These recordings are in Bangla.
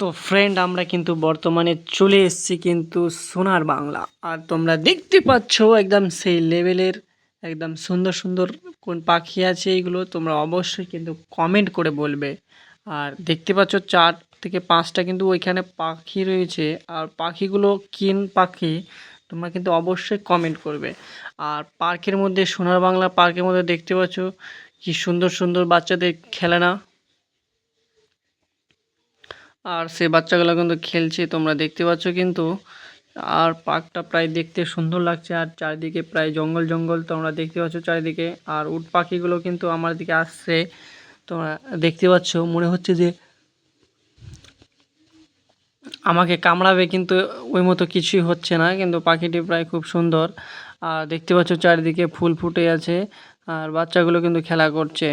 তো ফ্রেন্ড আমরা কিন্তু বর্তমানে চলে এসেছি কিন্তু সোনার বাংলা। আর তোমরা দেখতে পাচ্ছ একদম সেই লেভেলের একদম সুন্দর সুন্দর কোন পাখি আছে এইগুলো তোমরা অবশ্যই কিন্তু কমেন্ট করে বলবে। আর দেখতে পাচ্ছ চার থেকে পাঁচটা কিন্তু ওইখানে পাখি রয়েছে। আর পাখিগুলো কিন পাখি তোমরা কিন্তু অবশ্যই কমেন্ট করবে। আর পার্কের মধ্যে, সোনার বাংলা পার্কের মধ্যে দেখতে পাচ্ছ কি সুন্দর সুন্দর বাচ্চাদের খেলনা। আর সে বাচ্চাগুলো কিন্তু খেলছে, তোমরা দেখতে পাচ্ছ কিন্তু। আর পার্কটা প্রায় দেখতে সুন্দর লাগছে, আর চারিদিকে প্রায় জঙ্গল জঙ্গল তোমরা দেখতে পাচ্ছ চারিদিকে। আর উট পাখিগুলো কিন্তু আমার দিকে আসছে, তোমরা দেখতে পাচ্ছ। মনে হচ্ছে যে আমাকে কামড়াবে কিন্তু ওই মতো কিছুই হচ্ছে না, কিন্তু পাখিটি প্রায় খুব সুন্দর। আর দেখতে পাচ্ছ চারিদিকে ফুল ফুটে আছে, আর বাচ্চাগুলো কিন্তু খেলা করছে।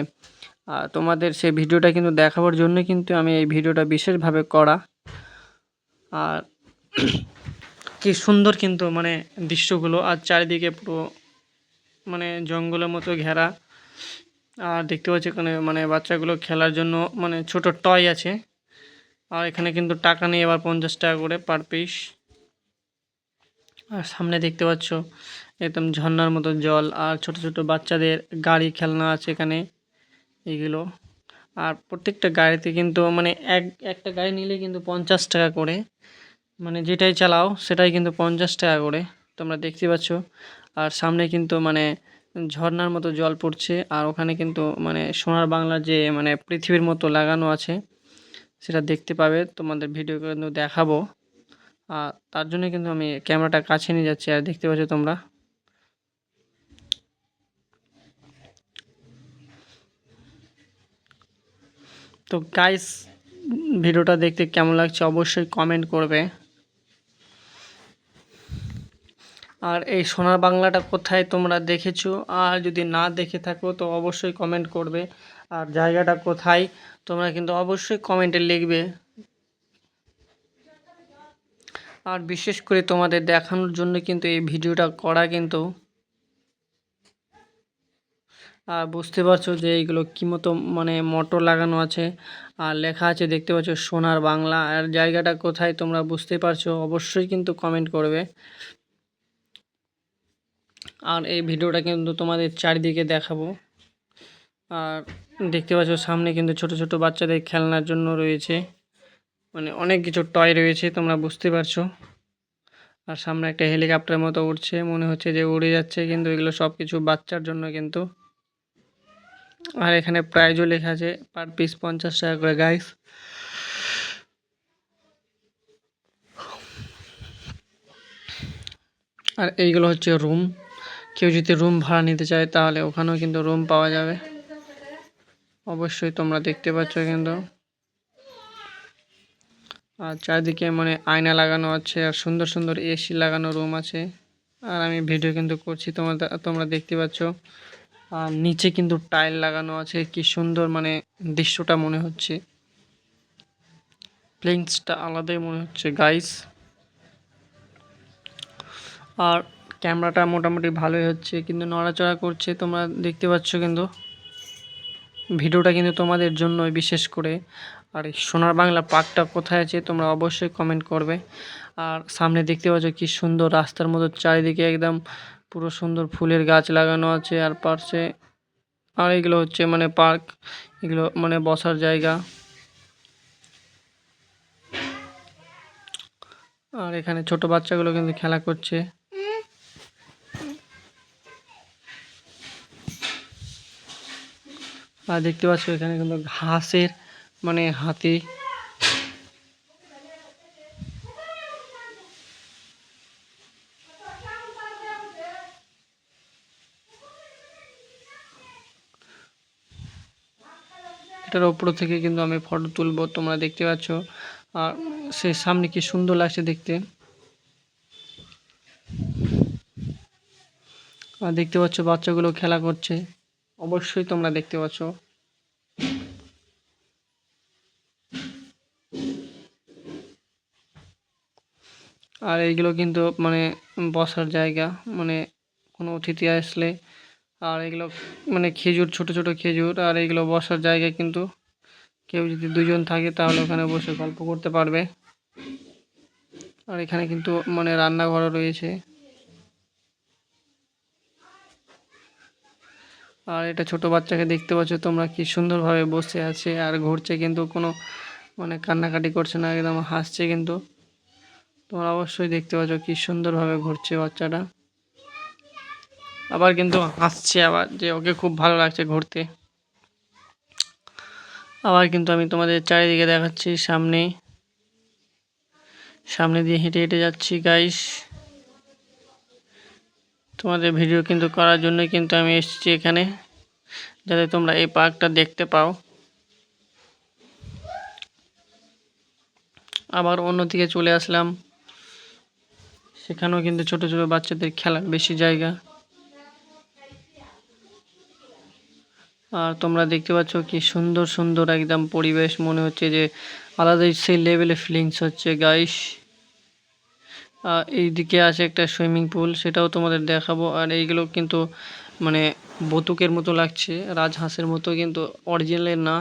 তোমাদের সেই ভিডিওটা কিন্তু দেখাবার জন্য কিন্তু আমি এই ভিডিওটা বিশেষভাবে করা। আর কি সুন্দর কিন্তু মানে দৃশ্যগুলো, আর চারিদিকে পুরো মানে জঙ্গলের মতো ঘেরা। আর দেখতে পাচ্ছি এখানে মানে বাচ্চাগুলো খেলার জন্য মানে ছোট টয় আছে। আর এখানে কিন্তু টাকা নেই আবার পঞ্চাশ টাকা করে পার পিস আর সামনে দেখতে পাচ্ছ একদম ঝর্নার মতো জল, আর ছোট ছোট বাচ্চাদের গাড়ি খেলনা আছে এখানে। এগুলো। আর প্রত্যেকটা গাড়িতে কিন্তু মানে এক, একটা গাড়ি নিলে কিন্তু পঞ্চাশ টাকা করে। মানে যেটাই চালাও, সেটাই কিন্তু পঞ্চাশ টাকা করে। তোমরা দেখতে পাচ্ছ। আর সামনে কিন্তু মানে ঝর্নার মতো জল পড়ছে। আর ওখানে কিন্তু মানে সোনার বাংলা যে মানে পৃথিবীর মতো লাগানো আছে, সেটা দেখতে পাবে। তোমাদের ভিডিও কিন্তু দেখাবো। আর তার জন্য কিন্তু আমি ক্যামেরাটা কাছে নিয়ে যাচ্ছি। আর দেখতে পাচ্ছ তোমরা? তো গাইস ভিডিওটা দেখতে কেমন লাগছে অবশ্যই কমেন্ট করবে। আর এই সোনার বাংলাটা কোথায় তোমরা দেখেছ? আর যদি না দেখে থাকো, তো অবশ্যই কমেন্ট করবে। আর জায়গাটা কোথায়, তোমরা কিন্তু অবশ্যই কমেন্টে লিখবে। আর বিশেষ করে তোমাদের দেখানোর জন্য কিন্তু এই ভিডিওটা করা কিন্তু আর বুঝতে পারছ যে এইগুলো কী মতো মানে মোটর লাগানো আছে। আর লেখা আছে দেখতে পাচ্ছ সোনার বাংলা। আর জায়গাটা কোথায় তোমরা বুঝতে পারছ অবশ্যই কিন্তু কমেন্ট করবে। আর এই ভিডিওটা কিন্তু তোমাদের চারিদিকে দেখাবো। আর দেখতে পাচ্ছ সামনে কিন্তু ছোট ছোট বাচ্চাদের খেলনার জন্য রয়েছে। মানে অনেক কিছু টয় রয়েছে, তোমরা বুঝতে পারছ। আর সামনে একটা হেলিকপ্টার মতো উঠছে মনে হচ্ছে যে উড়ে যাচ্ছে, কিন্তু এগুলো সব কিছু বাচ্চার জন্য কিন্তু আর এখানে প্রাইজও লেখা আছে পার পিস পঞ্চাশ টাকা করে গাইস আর এইগুলো হচ্ছে রুম কেউ যদি রুম ভাড়া নিতে চায়, তাহলে ওখানেও কিন্তু রুম পাওয়া যাবে। অবশ্যই তোমরা দেখতে পাচ্ছ কিন্তু। আর চারিদিকে মানে আয়না লাগানো আছে, আর সুন্দর সুন্দর এসি লাগানো রুম আছে। আর আমি ভিডিও কিন্তু করছি, তোমরা তোমরা দেখতে পাচ্ছ। আর নিচে কিন্তু টাইল লাগানো আছে। কি সুন্দর মানে দৃশ্যটা মনে হচ্ছে। প্লেন্সটা আলাদাই মনে হচ্ছে গাইস আর ক্যামেরাটা মোটামুটি ভালোই হচ্ছে, কিন্তু নড়াচড়া করছে, তোমরা দেখতে পাচ্ছ কিন্তু। ভিডিওটা কিন্তু তোমাদের জন্যই বিশেষ করে। আর এই সোনার বাংলা পার্কটা কোথায় আছে, তোমরা অবশ্যই কমেন্ট করবে। আর সামনে দেখতে পাচ্ছ কি সুন্দর রাস্তার মতো চারিদিকে একদম পুরো সুন্দর ফুলের গাছ লাগানো আছে আর পাশে, আর এগুলো হচ্ছে মানে পার্ক, এগুলো মানে বসার জায়গা। আর এখানে ছোট বাচ্চাগুলো কিন্তু খেলা করছে। আর দেখতে পাচ্ছ এখানে কিন্তু ঘাসের মানে হাতি। এটার ওপর থেকে কিন্তু আমি ফটো তুলবো, তোমরা দেখতে পাচ্ছ। আর সে সামনে কি সুন্দর লাগছে দেখতে। আর দেখতে পাচ্ছ বাচ্চাগুলো খেলা করছে। অবশ্যই তোমরা দেখতে পাচ্ছ। আর এইগুলো কিন্তু মানে বসার জায়গা মানে কোনো অতিথি আসলে আর এগুলো মানে খেজুর, ছোট ছোট খেজুর আর এগুলো বসার জায়গা কিন্তু কেউ যদি দুজন থাকে তাহলে ওখানে বসে গল্প করতে পারবে। আর এখানে কিন্তু মানে রান্নাঘরও রয়েছে। আর এটা ছোট বাচ্চাকে দেখতে পাচ্ছ তোমরা কি সুন্দরভাবে বসে আছে আর ঘুরছে কিন্তু কোনো মানে কান্নাকাটি করছে না, একদম হাসছে কিন্তু। তোমরা অবশ্যই দেখতে পাচ্ছ কি সুন্দরভাবে ঘুরছে বাচ্চাটা। আবার কিন্তু হাসছে আবার যে ওকে খুব ভালো লাগছে ঘুরতে। আবার কিন্তু আমি তোমাদের চারিদিকে দেখাচ্ছি সামনে। সামনে দিয়ে হেঁটে হেঁটে যাচ্ছি গাইস তোমাদের ভিডিও কিন্তু করার জন্যই কিন্তু আমি এসেছি এখানে, যাতে তোমরা এই পার্কটা দেখতে পাও। আবার অন্যদিকে চলে আসলাম। সেখানেও কিন্তু ছোট ছোট বাচ্চাদের খেলার বেশি জায়গা। আর তোমরা দেখতে পাচ্ছ কি সুন্দর সুন্দর একদম পরিবেশ। মনে হচ্ছে যে আলাদাই সেই লেভেলে ফিলিংস হচ্ছে গাইস এইদিকে আছে একটা সুইমিং পুল সেটাও তোমাদের দেখাবো। আর এইগুলো কিন্তু মানে বতুকের মতো লাগছে, রাজহাঁসের মতো কিন্তু অরিজিনালের না।